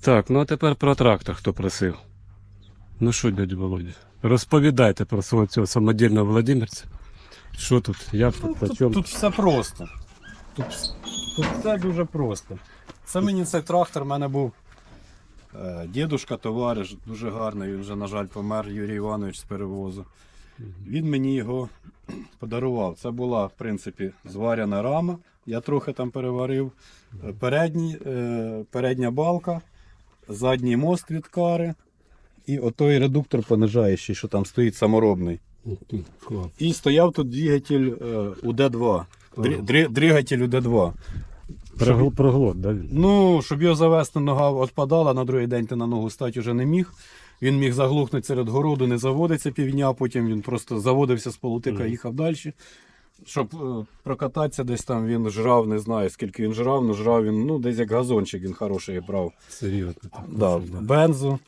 Так, ну а тепер про трактор, хто просив. Ну що, дядь Володя, розповідайте про свого цього самодільного Володимирця. Що тут, як тут, по Тут, чому? тут все просто. Тут, тут все дуже просто. Це мені цей трактор, в мене був е, дідушка, товариш, дуже гарний, він вже, на жаль, помер Юрій Іванович з перевозу. Він мені його подарував. Це була, в принципі, зваряна рама. Я трохи там переварив. Е, Передній, е, передня балка, задній мост від кари. І отой редуктор понижаючий, що там стоїть саморобний. І стояв тут двигатель е, УД-2. Дрі- Ага. дрі- Двигатель УД-2. Прогл- Проглот, да? Ну, щоб його завести, нога відпадала, на другий день ти на ногу стати вже не міг. Він міг заглухнути серед городу, не заводиться півдня, потім він просто заводився з полутика, їхав далі. Щоб е, прокататися десь там, він жрав, не знаю скільки він жрав, але жрав він, ну, десь як газончик він хороший брав. Серйозно. так, Да, бензу.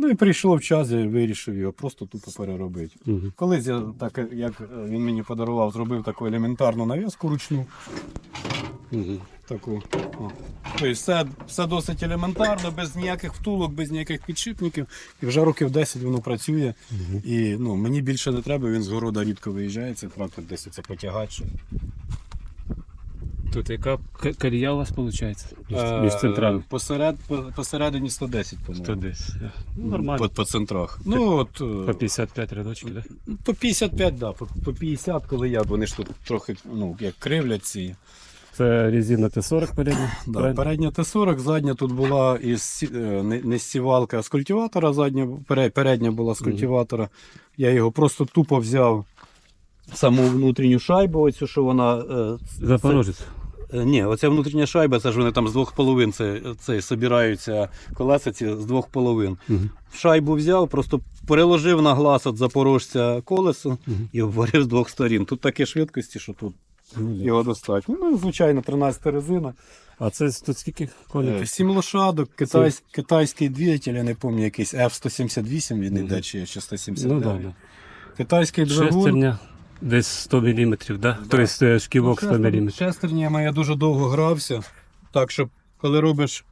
Ну і прийшов час, я вирішив його просто тупо переробити. Угу. Колись я так, як він мені подарував, зробив таку елементарну нав'язку ручну. Мгм. Таку. О. Тобто все, все досить елементарно, без ніяких втулок, без ніяких підшипників. І вже років 10 воно працює. Мгм. І ну, мені більше не треба, він з города рідко виїжджає, цей трактор десь це потягати. ще. Тут яка к- у вас виходить? Між, Е, центрами. Посеред, посередині 110, по-моєму. То десь. Ну, нормально. По, по центрах. Ну, от, е, По 55 рядочків, да? По 55, да, по, по 50, коли я, вони ж тут трохи ну, як кривлять ці. Це резина Т-40 передня. Да, передня Т-40, задня тут була із е, не, не з а з культиватора. Задня, передня була з культиватора. Я його просто тупо взяв саму внутрішню шайбу, оцю, що вона. е, Запорожець. Е, Ні, оця внутрішня шайба, це ж вони там з двох половин це, це собираються колеса ці з двох половин. Мгм. Шайбу взяв, просто переложив на глаз від запорожця колесо Мгм. і обварив з двох сторін. Тут такі швидкості, що тут. Його достатньо. Ну, звичайно, 13 резина. А це тут скільки Е, коней? Сім лошадок, китайсь, китайський двигатель, я не пам'ятаю, якийсь F178 він йде, чи, чи 179. Ну да, да. Китайський двигун. Шестерня десь 100 мм, да? Тобто е, шківок 100 мм. Шестернями я дуже довго грався, так щоб коли робиш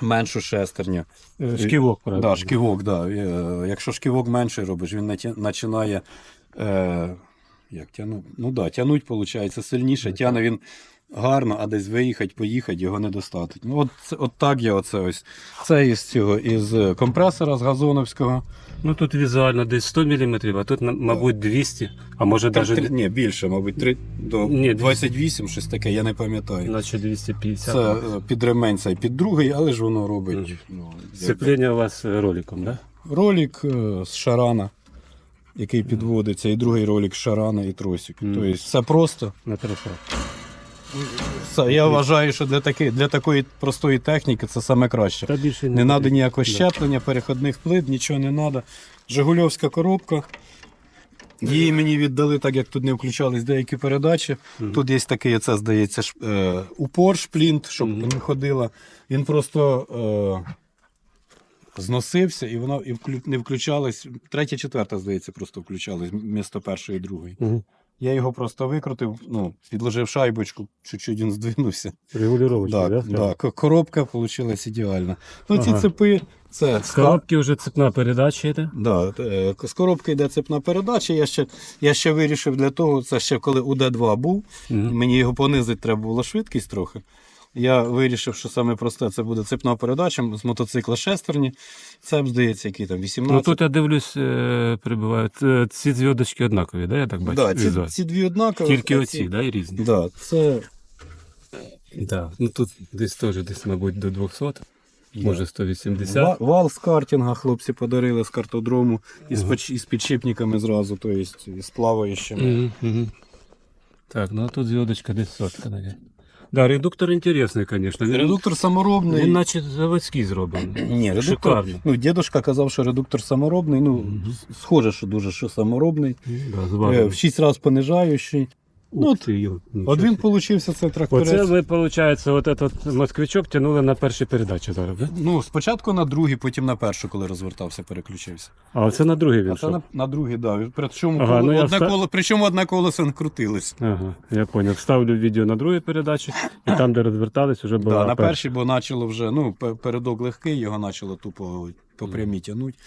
меншу шестерню. Шківок, правда. Да, шківок, да. Е, Якщо шківок менший робиш, він починає. Е, як тяну? Ну да, тянуть, виходить, сильніше. Тяне він гарно, а десь виїхати, поїхати, його не достатить. Ну, от, от так я оце ось. Це із цього, із компресора з газоновського. Ну тут візуально десь 100 мм, а тут, мабуть, 200, а може навіть ні, більше, мабуть, три, до Ні, 28, щось таке, я не пам'ятаю. наче 250. Це е, під ремень цей, під другий, але ж воно робить. Мгм. Ну, Сцеплення у вас е, роликом, да? Ролик е, з шарана, який підводиться, і другий ролик шарана і тросик. Мгм. Тобто все просто. На. Це, я вважаю, що для, таки, для такої простої техніки це саме краще. Та більше Не треба ніякого щеплення, переходних плит, нічого не треба. Жигульовська коробка. Її мені віддали, так як тут не включались деякі передачі. Мгм. Тут є такий, це здається, ш- е, упор, шплінт, щоб Мгм. не ходила. Він просто е, зносився і воно і вклю, не включалось. Третя, четверта, здається, просто включалось вмісто першої і другої. Угу. Я його просто викрутив, ну, підложив шайбочку, чуть-чуть він здвинувся. Регулювачка, Так, да? да, коробка вийшла ідеальна. Ну, ці Ага. цепи, це З коробки вже цепна передача йде. Да, е, з коробки йде цепна передача. Я ще, я ще вирішив для того, це ще коли УД-2 був, Мгм. мені його понизити треба було швидкість трохи. Я вирішив, що саме просте це буде цепна передача з мотоцикла шестерні. Це, здається, який там 18. Ну тут я дивлюсь, е, прибувають. е, Ці зв'язочки однакові, да? Я так бачу. да, ці, ці дві однакові. Тільки оці, ці- да, і різні. Да, це Да. Ну тут десь теж, десь, мабуть, до 200, Да. може 180. вал з картинга хлопці подарили з картодрому із, поч- із підшипниками зразу, тобто із плаваючими. Мгм, мгм. Так, ну а тут зв'язочка десь сотка, наверное. Да, редуктор звісно. Він, Редуктор саморобний. він наче заводський зроблений. Ні, редуктор, Шикарно. ну, дедушка казав, що редуктор саморобний. Ну, схоже, що дуже що саморобний. Да, Е, зварений. В шість разів понижаючий. Ну, Ух ти, йо, нічого От він собі. получився цей тракторець. Оце ви, виходить, от этот москвичок тягнули на першій передачі зараз, да? Ну, спочатку на другий, потім на першу, коли розвертався, переключився. А оце на другий він А це шов. на, на другий, да. Причому, Ага, коло- ну я одне вста- коло, причому одне колесо не крутилось. Ага, я поняв. Ставлю відео на другій передачі, і там, де розвертались, вже була Да, на першій, бо почало вже, ну, пе- передок легкий, його почало тупо по прямій тягнути.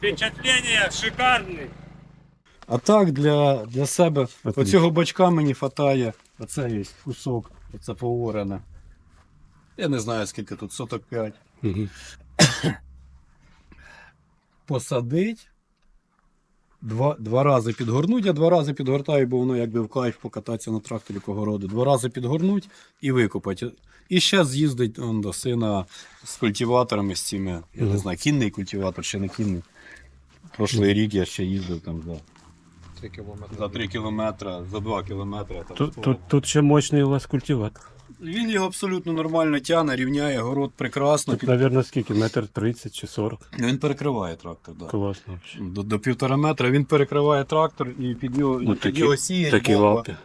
Впечатлення шикарне. А так, для, для себе Отлично. оцього бачка мені хватає. Оце є кусок, оце поворене. Я не знаю, скільки тут, соток 5. Угу. Посадить. Два, два рази підгорнуть, я два рази підгортаю, бо воно якби в кайф покататися на тракторі когороду. Два рази підгорнуть і викопати. І ще з'їздить он, до сина з культиваторами, з цими, я не знаю, кінний культиватор, ще не кінний. Прошлий рік я ще їздив там за, 3 кілометри. за 3 кілометри, за 2 кілометри. Там, Тут, тут, тут ще мощний у вас культиватор. Він його абсолютно нормально тягне, рівняє город прекрасно. Тут, мабуть, скільки? Метр 30 чи 40. Він перекриває трактор, так. Да. Класно. До, до півтора метра він перекриває трактор і під його, Ну, під такі- його сіє. Такі бомба. лапи.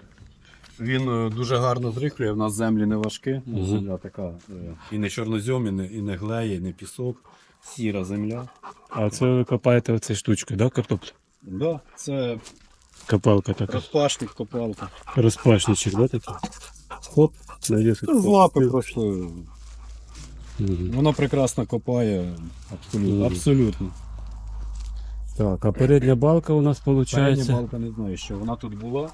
Він е, дуже гарно зрихлює, в нас землі не важкі. Ну, Мгм. Земля така. е, І не чорнозьом, і не, і не глеє, і не пісок. Сіра земля. А це ви копаєте оцею штучкою, да, картоплю? Да, це Копалка така. розпашник, копалка. Розпашничок, да, такий? Хоп, навісить. Ну, З лапи просто. Воно прекрасно копає. Абсолютно. Абсолютно. Так, а передня балка у нас Передня балка не знаю, що вона тут була.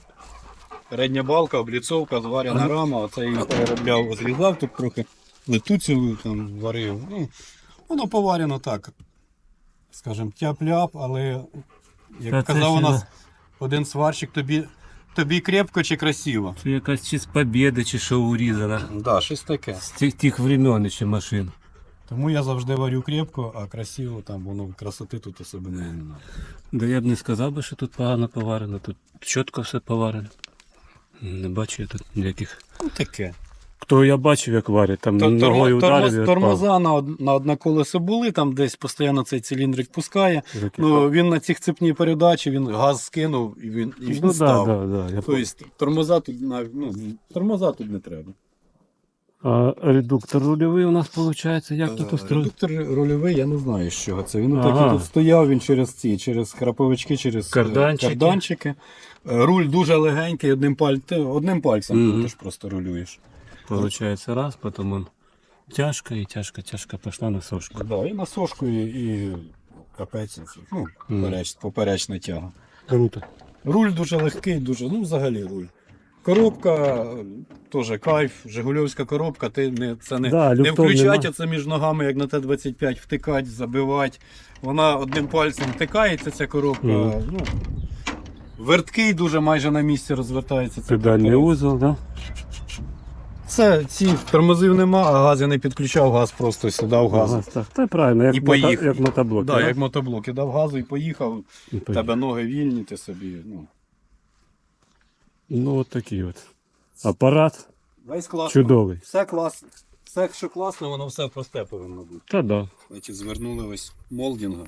Передня балка, обліцовка, зварена рама, оце її переробляв, зрізав тут трохи летуцю там варив. Ну, воно поварено так. Скажем, тяп-ляп, але Та як це казав у ще нас один сварщик, тобі, тобі крепко чи красиво. Це якась чи з побєди, чи що урізана. Так, да, щось таке. З тих, тих времен ще машин. Тому я завжди варю крепко, а красиво там воно красоти тут особливо не немає. Да я б не сказав би, що тут погано поварено, тут чітко все поварено. Не бачу я тут ніяких. Ну таке. Хто я бачив, як варять, там Тор- ногою ударив. тормоз-. Тормоза на, од- на одне колесо були, там десь постійно цей циліндрик пускає. Ну, він на цих цепній передачі, він газ скинув і він, і він ну, став. да, да, я Тобто тормоза тут, на- ну, тормоза тут не треба. А редуктор рульовий у нас виходить, як тут Е, устроєно? Редуктор рульовий, я не знаю, з чого це. Він Ага. такий тут стояв, він через ці, через храповички, через е, Карданчики. карданчики. Е, Руль дуже легенький, одним, паль... одним пальцем Мгм. ти ж просто рулюєш. Получается раз, потом он тяжко и тяжко, тяжко пошла на сошку. Да, і на сошку, і, і капець, ну, Мгм. попереч, поперечна тяга. Круто. Руль дуже легкий, дуже, ну взагалі руль. Коробка е, теж кайф, Жигульовська коробка, ти не, це не, Да, не люфтов включать, нема. а це між ногами, як на Т-25, втикать, забивати. Вона одним пальцем втикається, ця коробка. Мгм. Ну, верткий дуже майже на місці розвертається. цей Педальний тракторець. узел, да? Це ці тормозів нема, а газ я не підключав, газ просто сідав газ. Ага, так. Та правильно, як, І поїхав. як мотоблок. Да, як мотоблок, я дав газу і поїхав. І У поїхав. тебе ноги вільні, ти собі. Ну, Ну, от такий от. Апарат Весь класно. чудовий. Все класно. Все, що класно, воно все просте повинно бути. Та да. Значить, звернули ось молдінга.